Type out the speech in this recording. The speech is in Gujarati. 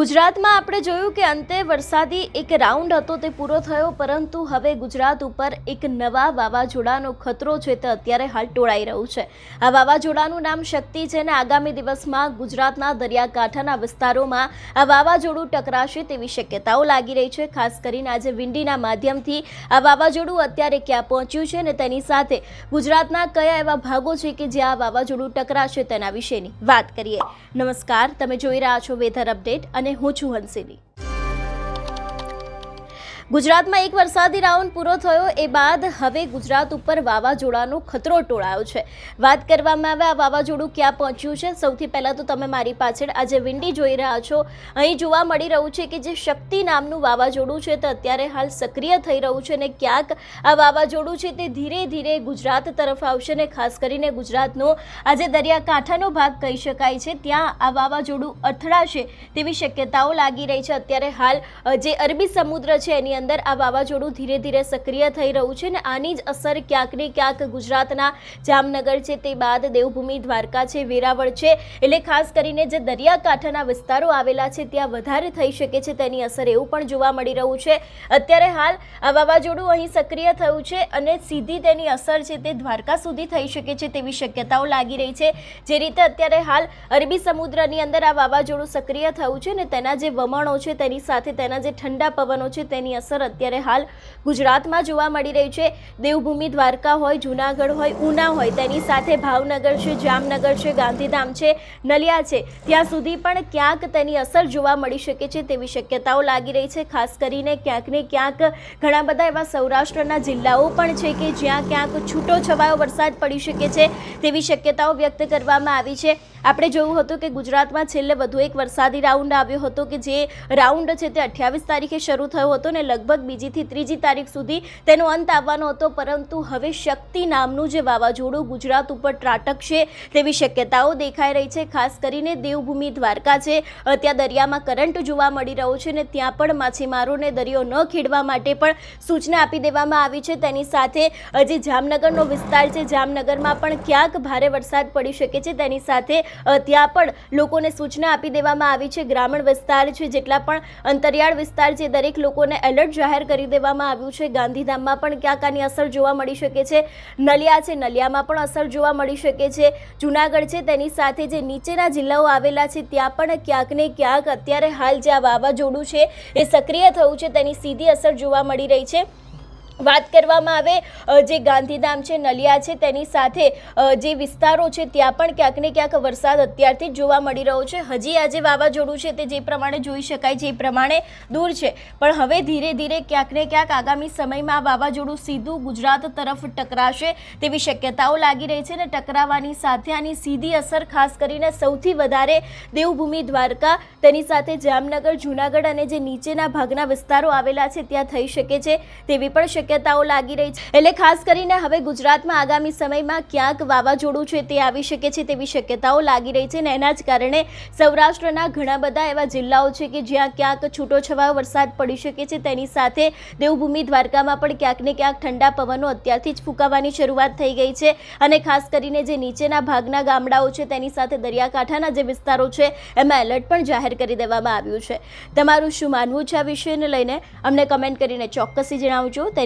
ગુજરાતમાં આપણે જોયું કે અંતે વરસાદી એક રાઉન્ડ હતો તે પૂરો થયો, પરંતુ હવે ગુજરાત ઉપર એક નવા વાવાઝોડાનો ખતરો છે તે અત્યારે હાલ ટોળાઈ રહ્યું છે. આ વાવાઝોડાનું નામ શક્તિ છે અને આગામી દિવસમાં ગુજરાતના દરિયાકાંઠાના વિસ્તારોમાં આ વાવાઝોડું ટકરાશે તેવી શક્યતાઓ લાગી રહી છે. ખાસ કરીને આજે વિંડીના માધ્યમથી આ વાવાઝોડું અત્યારે ક્યાં પહોંચ્યું છે અને તેની સાથે ગુજરાતના કયા એવા ભાગો છે કે જ્યાં આ વાવાઝોડું ટકરાશે તેના વિશેની વાત કરીએ. નમસ્કાર, તમે જોઈ રહ્યા છો વેધર અપડેટ અને હું છું હંસિની. ગુજરાતમાં એક વરસાદી રાઉન્ડ પૂરો થયો. એ બાદ હવે ગુજરાત ઉપર વાવાઝોડાનો ખતરો ટોળાયો છે. વાત કરવામાં આવે આ વાવાઝોડું ક્યાં પહોંચ્યું છે? સૌથી પહેલાં તો તમે મારી પાછળ આજે વિંડી જોઈ રહ્યા છો. અહીં જોવા મળી રહ્યું છે કે જે શક્તિ નામનું વાવાઝોડું છે તે અત્યારે હાલ સક્રિય થઈ રહ્યું છે અને ક્યાંક આ વાવાઝોડું છે તે ધીરે ધીરે ગુજરાત તરફ આવશે અને ખાસ કરીને ગુજરાતનો આજે દરિયાકાંઠાનો ભાગ કહી શકાય છે. ત્યાં આ વાવાઝોડું અથડાશે તેવી શક્યતાઓ લાગી રહી છે. અત્યારે હાલ જે અરબી સમુદ્ર છે એની અંદર આ વાવાઝોડું ધીરે ધીરે સક્રિય થઈ રહ્યું છે અને આની જ અસર ક્યાંક ને ક્યાંક ગુજરાતના જામનગર છે તે બાદ દેવભૂમિ દ્વારકા છે, વેરાવળ છે. એટલે ખાસ કરીને જે દરિયાકાંઠાના વિસ્તારો આવેલા છે ત્યાં વધારે થઈ શકે છે તેની અસર એવું પણ જોવા મળી રહ્યું છે. અત્યારે હાલ આ વાવાઝોડું અહીં સક્રિય થયું છે અને સીધી તેની અસર છે તે દ્વારકા સુધી થઈ શકે છે તેવી શક્યતાઓ લાગી રહી છે. જે રીતે અત્યારે હાલ અરબી સમુદ્રની અંદર આ વાવાઝોડું સક્રિય થયું છે ને તેના જે વમણો છે તેની સાથે તેના જે ઠંડા પવનો છે તેની અસર અત્યારે હાલ ગુજરાતમાં જોવા મળી રહી છે. દેવભૂમિ દ્વારકા હોય, જૂનાગઢ હોય, ઉના હોય, તેની સાથે ભાવનગર છે, જામનગર છે, ગાંધીધામ છે, નલિયા છે. ત્યાં સુધી પણ ક્યાંક તેની અસર જોવા મળી શકે છે તેવી શક્યતાઓ લાગી રહી છે. ખાસ કરીને ક્યાંક ને ક્યાંક ઘણા બધા એવા સૌરાષ્ટ્રના જિલ્લાઓ પણ છે કે જ્યાં ક્યાંક છૂટો છવાયો વરસાદ પડી શકે છે તેવી શક્યતાઓ વ્યક્ત કરવામાં આવી છે. આપણે જોયું હતું કે ગુજરાતમાં છેલ્લે વધુ એક વરસાદી રાઉન્ડ આવ્યો હતો કે જે રાઉન્ડ છે તે અઠ્યાવીસ તારીખે શરૂ થયો હતો ને લગભગ બીજીથી ત્રીજી તારીખ સુધી તેનો અંત આવવાનો હતો, પરંતુ હવે શક્તિ નામનું જે વાવાઝોડું ગુજરાત ઉપર ત્રાટકશે તેવી શક્યતાઓ દેખાઈ રહી છે. ખાસ કરીને દેવભૂમિ દ્વારકા છે, ત્યાં દરિયામાં કરંટ જોવા મળી રહ્યો છે ને ત્યાં પણ માછીમારોને દરિયો ન ખેડવા માટે પણ સૂચના આપી દેવામાં આવી છે. તેની સાથે જે જામનગરનો વિસ્તાર છે, જામનગરમાં પણ ક્યાંક ભારે વરસાદ પડી શકે છે. તેની સાથે ત્યાં પણ લોકોને સૂચના આપી દેવામાં આવી છે. ગ્રામીણ વિસ્તાર છે, જેટલા પણ અંતરિયાળ વિસ્તાર છે, દરેક લોકોને એલર્ટ જાહેર કરી દેવામાં આવ્યું છે. ગાંધીધામમાં પણ ક્યાંક આની અસર જોવા મળી શકે છે. નલિયા છે, નલિયામાં પણ અસર જોવા મળી શકે છે. જુનાગઢ છે, તેની સાથે જે નીચેના જિલ્લાઓ આવેલા છે, ત્યાં પણ ક્યાંક ને ક્યાંક અત્યારે હાલ જે આ વાવાઝોડું છે, એ સક્રિય થયું છે, તેની સીધી અસર જોવા મળી રહી છે. વાત કરવામાં આવે જે ગાંધીધામ છે, નલિયા છે, તેની સાથે જે વિસ્તારો છે, ત્યાં પણ ક્યાંક ને ક્યાંક વરસાદ અત્યારથી જ જોવા મળી રહ્યો છે. હજી આજે વાવાઝોડું છે તે જે પ્રમાણે જોઈ શકાય એ પ્રમાણે દૂર છે. પણ હવે ધીરે ધીરે ક્યાંક ને ક્યાંક આગામી સમયમાં આ વાવાઝોડું સીધું ગુજરાત તરફ ટકરાશે તેવી શક્યતાઓ લાગી રહી છે ને ટકરાવાની સાથે આની સીધી અસર ખાસ કરીને સૌથી વધારે દેવભૂમિ દ્વારકા, તેની સાથે જામનગર, જૂનાગઢ અને જે નીચેના ભાગના વિસ્તારો આવેલા છે, ત્યાં થઈ શકે છે તેવી પણ શક્યતાઓ લાગી રહી છે. એટલે ખાસ કરીને હવે ગુજરાતમાં આગામી સમયમાં ક્યાંક વાવાઝોડું છે તે આવી શકે છે તેવી શક્યતાઓ લાગી રહી છે અને એના જ કારણે સૌરાષ્ટ્રના ઘણા બધા એવા જિલ્લાઓ છે કે જ્યાં ક્યાંક છૂટોછવાયો વરસાદ પડી શકે છે. તેની સાથે દેવભૂમિ દ્વારકામાં પણ ક્યાંક ને ક્યાંક ઠંડા પવનો અત્યારથી જ ફૂંકાવાની શરૂઆત થઈ ગઈ છે અને ખાસ કરીને જે નીચેના ભાગના ગામડાઓ છે તેની સાથે દરિયાકાંઠાના જે વિસ્તારો છે એમાં એલર્ટ પણ જાહેર કરી દેવામાં આવ્યું છે. તમારું શું માનવું છે આ વિષયને લઈને? અમને કમેન્ટ કરીને ચોક્કસી જણાવજો.